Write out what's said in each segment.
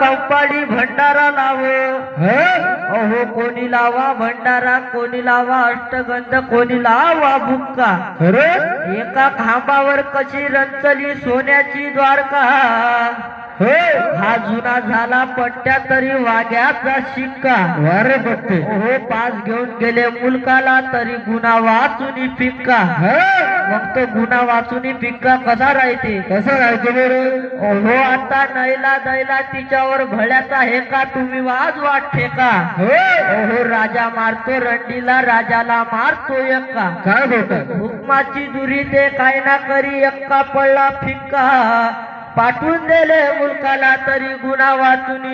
कंपाडी भंडारा लाव. अहो कोणी लावा भंडारा कोणी लावा अष्टगंध कोणी लावा बुक्का. खरं? एका खांबावर कशी रंचली सोन्याची द्वारका? हा जुना झाला पट्ट्या तरी वाघ्याचा शिक्का. वारे बघते हो पास घेऊन गेले मुलकाला तरी गुन्हा वाचून फिक्का. मग तो गुन्हा वाचून फिक्का कसा राहते? कसं राहायचं बरं? हो आता नैला दैला तिच्यावर भल्याचा हे का तुम्ही वाजवा ठेका हो? राजा मारतो रंडीला राजाला मारतो एक्का काय बोलतात हुकमाची दुरी ते काय ना करी एक्का पडला फिक्का. पाठवून दिले मुलकाला तरी गुन्हा वाचून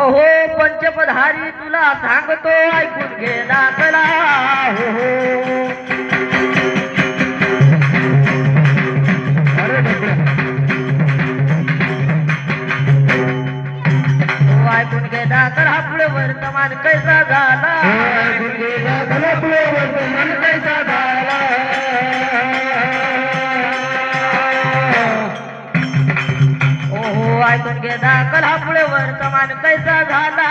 ओहो पंचपधारी तुला सांगतो ऐकून घे दाखला. हो. हो. दाखल हा पुढे वर्तमान कैसा झाला वर्तमान कैसा झाला? ओहो ऐकून घे दाखल हा पुढे वर्तमान कैसा झाला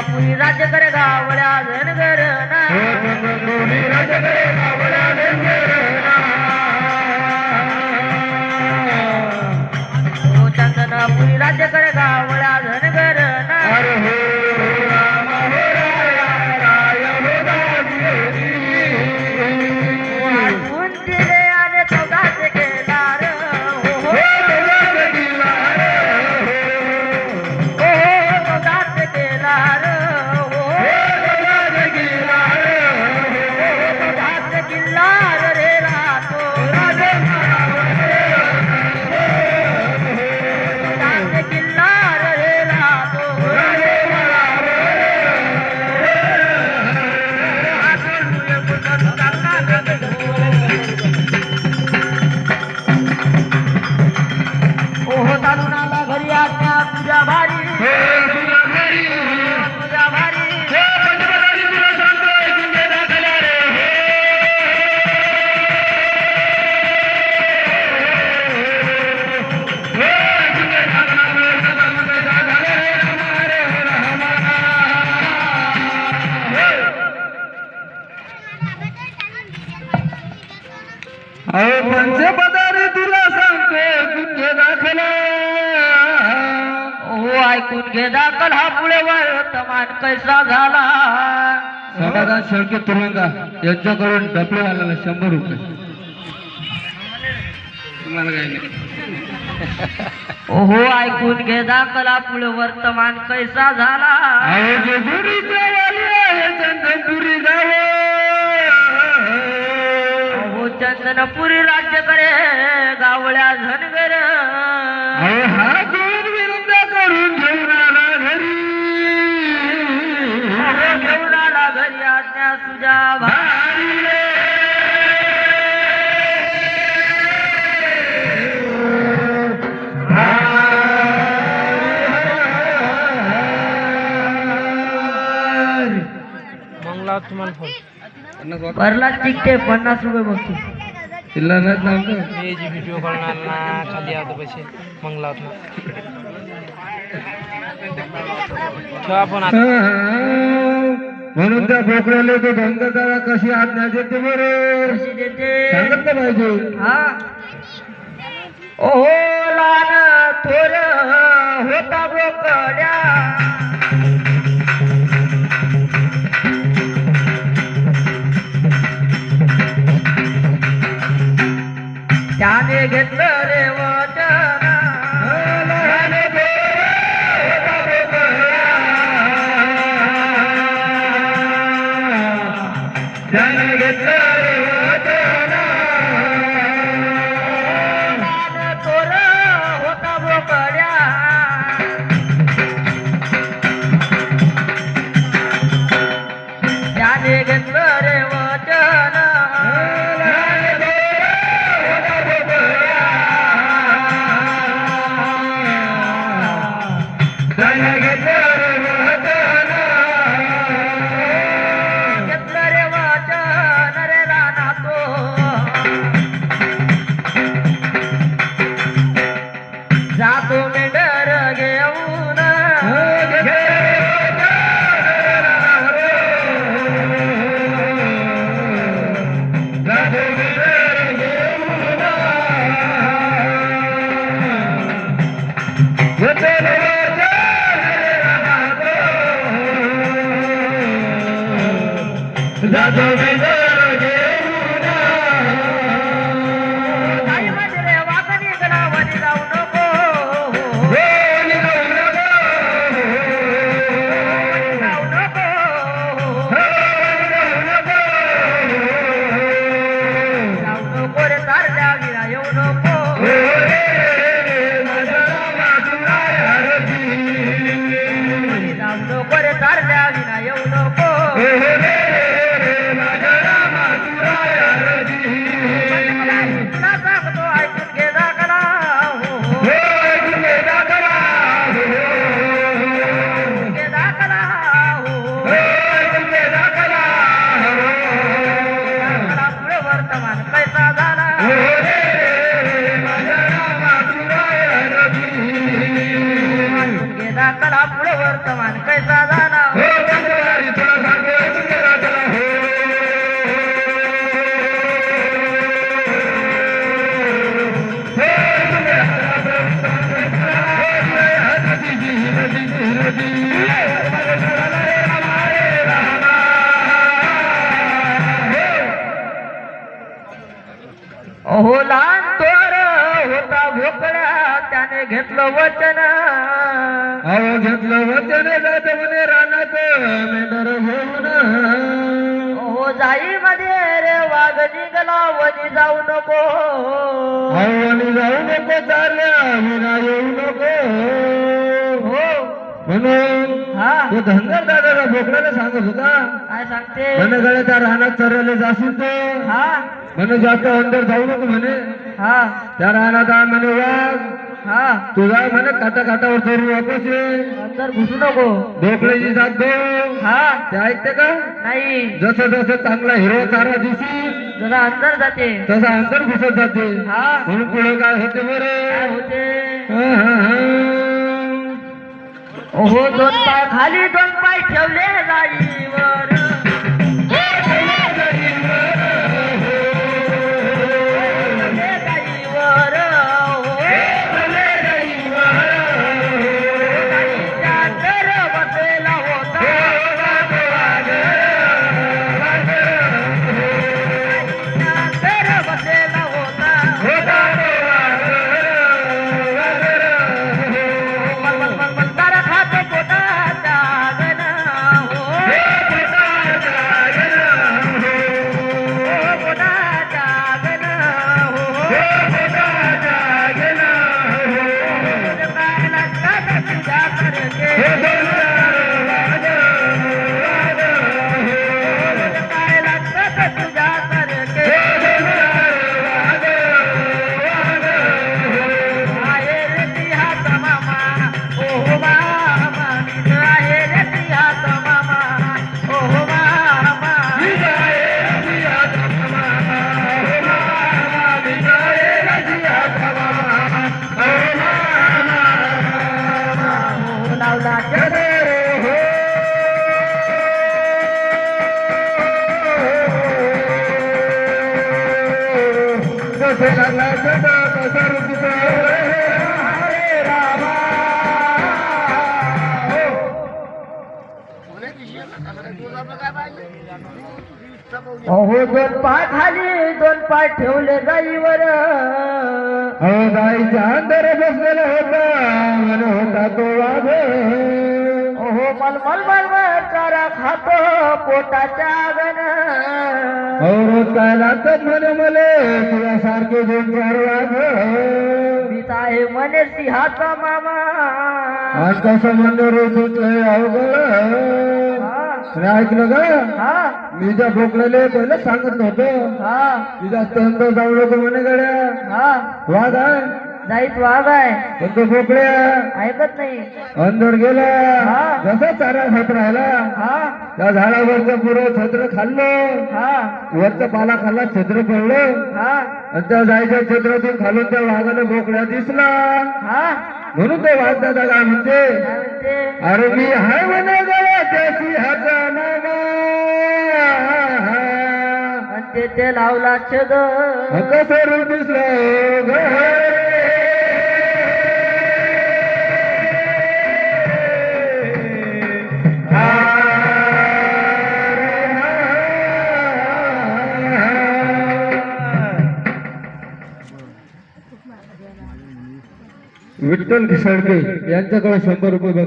चंदनपुरी राज्य करे गावड्या धनगर ना. हो चंद्रपुरी गावड्या राज्य करे गावळ्या अहो तुला सांगतो तुझे दाखला. हो ऐकून घे दाखल हा पुढे वर्तमान कैसा झाला. समाधान शेळके तुरुंगा यांच्याकडून डबले आलेला शंभर रुपये. तुम्हाला काही नाही. ओहो ऐकून घे दाखल हा पुढे वर्तमान कैसा झाला. अहो जेजुरीच्या वाली आहे चंदनपुरी गाव. चंदनपुरी राज्य करे गावळ्या धनगर. हा दोन विरुद्ध करून घेऊन आला घरी. घेऊन आला घरी आज्ञा तुझ्या भारी. मंगला तुम्हाला फोन. भरला चिकटे पन्नास रुपये बसतो. चिल्लर नाहीत ना आमचं? मी जी व्हिडिओ करणार ना खाली आवतो पैसे मंगला ना. ठेवा पण आता. म्हणून त्या बोकड्याला तो गंगाधरा कशी आज्ञा देते बरं. सांगितलं पाहिजे. हा. ओहो लहान थोर होता बोकड्या. त्याने घेतलं रे वचन त्याने घेतलं काही घेतलं वचन. अहो घेतलं वचन जात म्हणे रानात मेंढर घेऊन अहो जाई मध्ये रे वाघ निघला वनी जाऊ नको. आणि जाऊ नको चालल्या विना येऊ नको. हो. म्हणून हा. तो धनगर दादाला बोकड्याला सांगत होता. काय सांगते? म्हणे गड्या त्या रानात चरायला जाशील तर. हा. म्हणे जास्त अंदर जाऊ नको म्हणे. हा. त्या रानात म्हणे वाघ हा. तुझा म्हणे काटा काटावर चोरून वापस ये. अंदर घुसू नको. बोकड्याची जात दो. हा. ते ऐकते का? नाही. जसं जसं चांगला हिरो चारा दिसी जरा अंदर जाते. तसा अंतर घुसत जाते. हा. म्हणून पुढे काय होते काय बरं होते? हा, हा, हा. ओहो दोन पाय खाली दोन पाय ठेवले जाईवर. अहो दोन पाय खाली दोन पाय ठेवले जाईवर. अहो गाईच्या अंदर बसलेला होता म्हणे होता तो वाघ. अहो मल मल चारा खातो पोटाच्या गण रोज काय लागतात म्हणे मले तुला सारखे दोन चार पिता आहे म्हणे सिंहाचा मामा. आज कसं अवघड. हा. आणि ऐकलं का? हा. मी त्या बोकड्याला पहिलं सांगितलं होतं हा. तुझ्या अंदर जाऊ नको म्हणे गड्या. हा. वाघ आहे. जाईत वाघ आहे. पण तो बोकड्या ऐकत नाही. अंदर गेला. हा. जसा चारा खात राहिला हा. त्या झाडावरचं पुरं छत्र खाल्लं. हा. वरचं पाला खाल्ला छत्र पडलं. हा. आणि त्या जायच्या छत्रातून खालून त्या वाघाला बोकड्या दिसला. हा. म्हणून तो वाघ दादा काय म्हणते? काय म्हणते? अरे मी हाय म्हणे गवा त्या सिंहाचा नावा ते लावला छग कसं रूप दिसलं? विठ्ठल घिसडके यांच्याकडे शंभर रुपये बघ